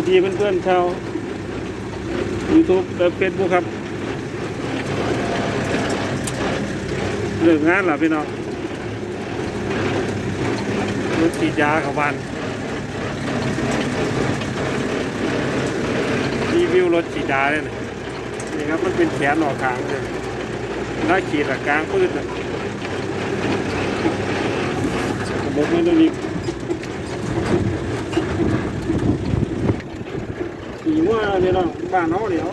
วัสดีเพื่อนๆชาว YouTube และ Facebook ครับเลิกงานแล้วพี่น้องรถฉีดยาเขาบ้านรีวิวรถฉีดยาเลยนะนี่ครับมันเป็นแขนออกขางเลยแล้วขีดอะกลางปืนอะระบบไม่ได้รีบ ขี่ว่าเนี่ยน้องบ้านเขาเดี๋ยว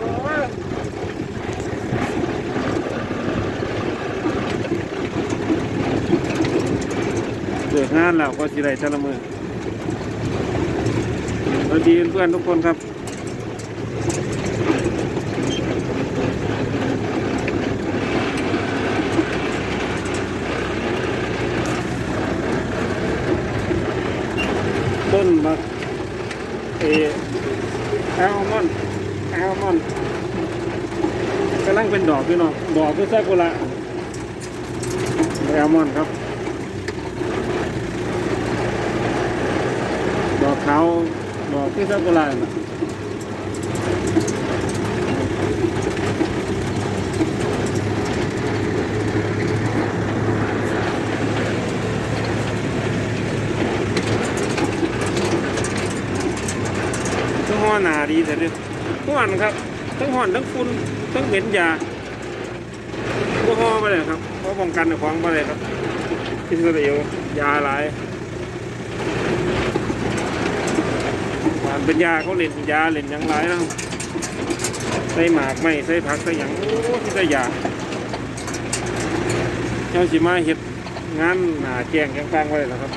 เลิกงานแล้วก็สิได้แต่ละมือสวัสดีเพื่อนทุกคนครับต้นมะเอ อแอลมอนด์แอลมอนด์กำลังเป็นดอกพี่น้องดอกคือซากุระแอลมอนด์ครับ ดอกขาวดอกคือซากุระน่ะทั้งห่อหนา ดีแต่เดียวทุกวันครับ ทั้งห่อนทั้งฝุ่นทั้งเหม็นยาก็ห่อไปเลยครับเพราะป้องกันของไปเลยครับที่สุดเอวยาหลายหวานเป็นยาเขาเล่นยาเล่นหยังไรนะใส่หมากไม่ใส่ผักใส่หยังโอ้ที่ใส่ยาเจ้าสิมาเห็ดงานหนาแจ้งกลางไว้แล้วครับ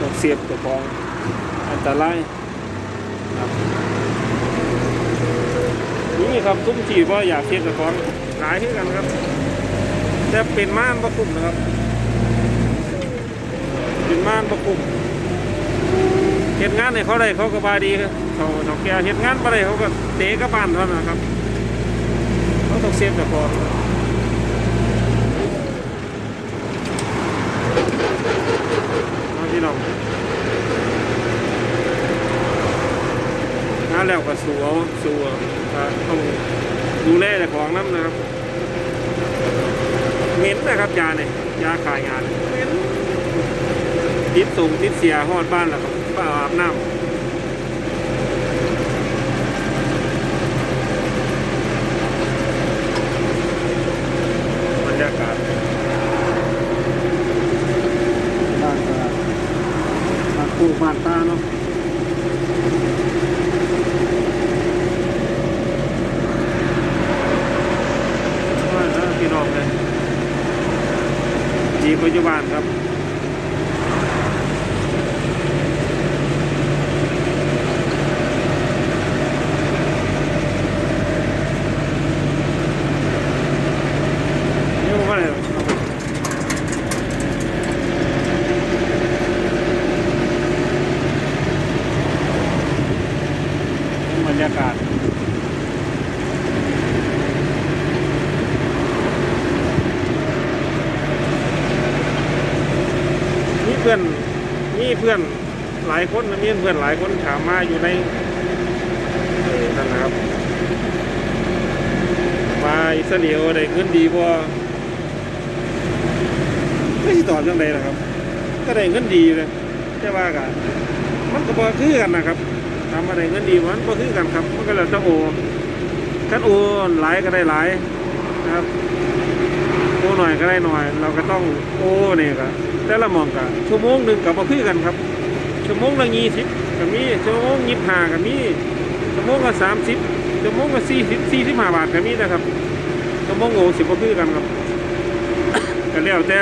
ต้องเสียบตัวฟองอันตรายครับ นี่ครับตุ้มจีว่าอยากเสียบตัวฟองหลายที่กันครับแต่เป็นม่านประคุมนะครับเป็นม่านประคุมเฮ็ดงานให้เขาได้เขาก็บายดีครับเขาเขาแก่เฮ็ดงานบ่ได้เขาก็เตะกับบ้านเท่านั้นะครับเขาต้องเซฟแต่พอเอาพี่น้องงาน แล้วก็สู้เอาสู้เอาก็ต้องดูแลแต่ของน้ำนะครับเหม็นนะครับยาเนี่ยยาขายงานเหม็นติดส่งติดเสียหอดบ้านแล้วครับป้าอาบน้ำบรรยากาศบ้านก็บ้านปูบ้านตาเนาะว่าแล้วพี่น้องเลย จีปัจจุบันครับ นี่มันก็เลยบรรยากาศมีเพื่อนมีเพื่อนหลายคนนะมีเพื่อนหลายคนถามมาอยู่ในนั่นนะครับ มาอิสราเอลได้เงินดีบ่ไม่ตอบยังไงล่ะครับ ก็ได้เงินดีเลยแต่ว่ากันมันก็บ่คือกันนะครับถามว่าได้เงินดีมันบ่คือกันครับ มันก็แล้วแต่โอคันโอหลายก็ได้หลายนะครับโอหน่อยก็ได้หน่อย เราก็ต้องโอเนี่ก็ แต่ละมองก็ชั่วโมงหนึ่งก็บ่คือกันครับ ชั่วโมงละ20ก็มีชั่วโมง25ก็มีชั่วโมงละ30ชั่วโมงละ40 45บสี่สิบห้าบาทก็มีนะครับชั่วโมงโง่สิบก็คือกันครับก็แล้วแต่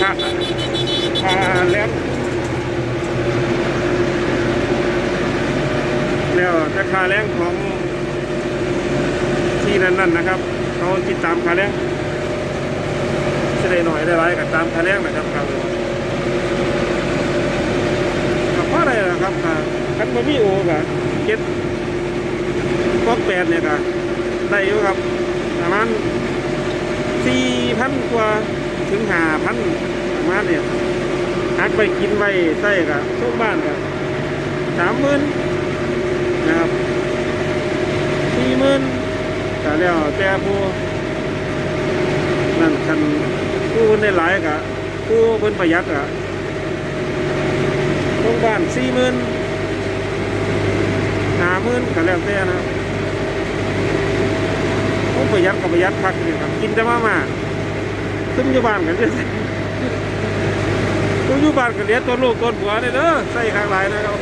ค่าค่าแรงแล้วแต่ค่าแรงของที่นั่นๆนะครับเขาติดตามค่าแรง จะได้หน่อยได้ไรกับตามค่าแรงนะครับครับกับพราะอะไรล่ะครับค่ะคันบ่มีโอกับเจ็ดพวกแปดเนี่ยก็ได้อยู่ครับประมาณสี่พันกว่าถึงห้าพันประมาณเนี่ยหักไปกินไปใส่กับช่วงบ้านกับสามหมื่นนะครับสี่หมื่นก็แล้วแต่ผู้นั่นคันผู้เพิ่น ได้หลายกะผู้เพิ่นประหยัดกะโรงบ้านสี่หมื่นห้าหมื่นก็แล้วแต่นะครับผมประหยัดกับประหยัดพักนี่ครับกินแต่มามาซึ่งอยู่บ้านกันเด้อตัวอยู่บ้านก็เลี้ยตัวลูกตัวผัวเนี่ยเด้อใส่ข้างหลายนะครับ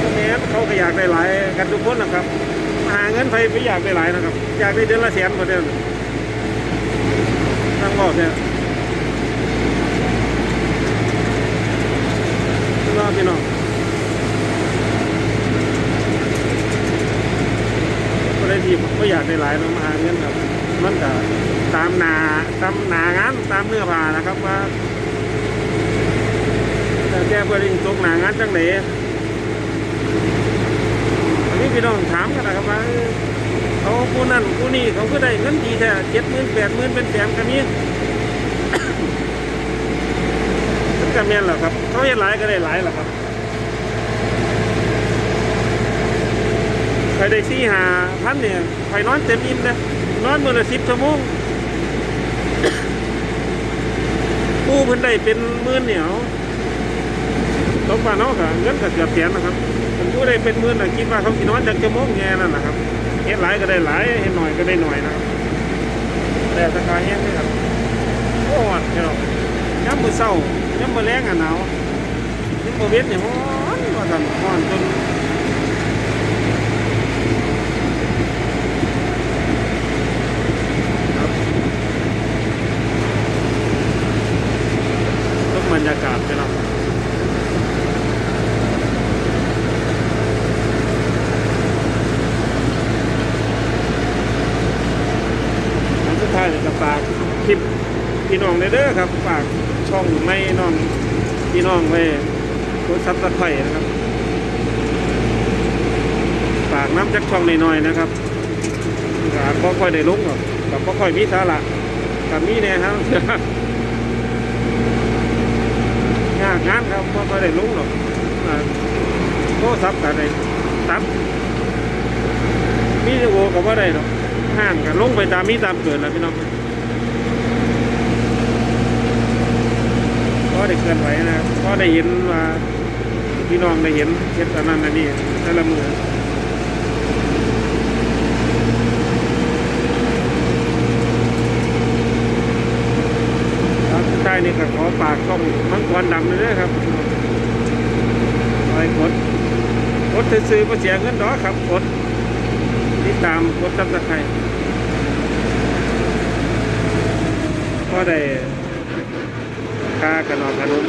ตรงนี้เขา ก็อยากได้หลายกันทุกคนนะครับ หาเงินไปไปอยากได้หลายนะครับ อยากได้เดือนละแสนกว่าเดิมตั้งบอกเนี่ยต้องพี่น้องก็ได้ทีก็อยากได้หลายเนาะมาหาเงินครับ มันก็ตามหนาตามหนางานตามเนื้อผ้านะครับว่าแต่แกเพื่อที่ตกหนางานจังไหน พี่น้องถามกันนะครับว่าเขาผู้นั่นผู้นี่เขาก็ได้เงินดีแท้เจ็ดหมื่นแปดหมื่นเป็นแสนกันนี้มันก็แม่นหละครับเขาเห็นหลายก็ได้หลายหละครับใครได้สี่หาพันเนี่ยใครนอนเต็มอิ่มเลยนอนมือละสิบชั่วโมงผู้เพิ่นได้เป็นหมื่นเหนียวตกปลาเนาะค่ะเงินก็เกือบแสนนะครับ ผมผู้ได้เป็นหมื่นน่ะคิดว่าเขาสินอนจากชั่วโมงแง่นั่นนะครับเฮ็ดหลายก็ได้หลายเฮ็ดหน่อยก็ได้หน่อยนะครับแต่ราคาแห้งเลยครับโอ้อ่อนพี่น้องย้ำมือเศร้าย้ำมือแรงอะหนาวย้ำมือเวทเนี่ยฮ้อนว่าซั่นฮ้อนจน ทุกบรรยากาศไปแล้วอันสุดท้ายเนี่ย ก็ฝากคลิปพี่น้องในเด้อครับ ฝากช่องไม่น้องพี่น้องไว้กดซับสไครต์นะครับ ฝากน้ำจากช่องหน่อยๆนะครับก็บ่ค่อยได้ลงหรอกกับบ่ค่อยมีสาระกับมีแน่ครับงานงานครับก็ไม่ได้ลงหรอกโทรศัพท์กันได้ตับมีโอก็บ่าได้หรอก ห้างกันลงไปตามมีตามเกิดแล้วพี่น้องก็ได้เคลื่อนไหวนะก็ได้เห็นว่าพี่น้องได้เห็นเห็นอันนั้นอันนี้แต่ละมือท่าท้ายนี่ก็ขอฝากช่องมังกรดำเลยนะครับคอยกดกดซื้อๆก็เสียเงินดอกครับกด ติดตามกดซับสไครต์ก็ได้ค่าขนมขนม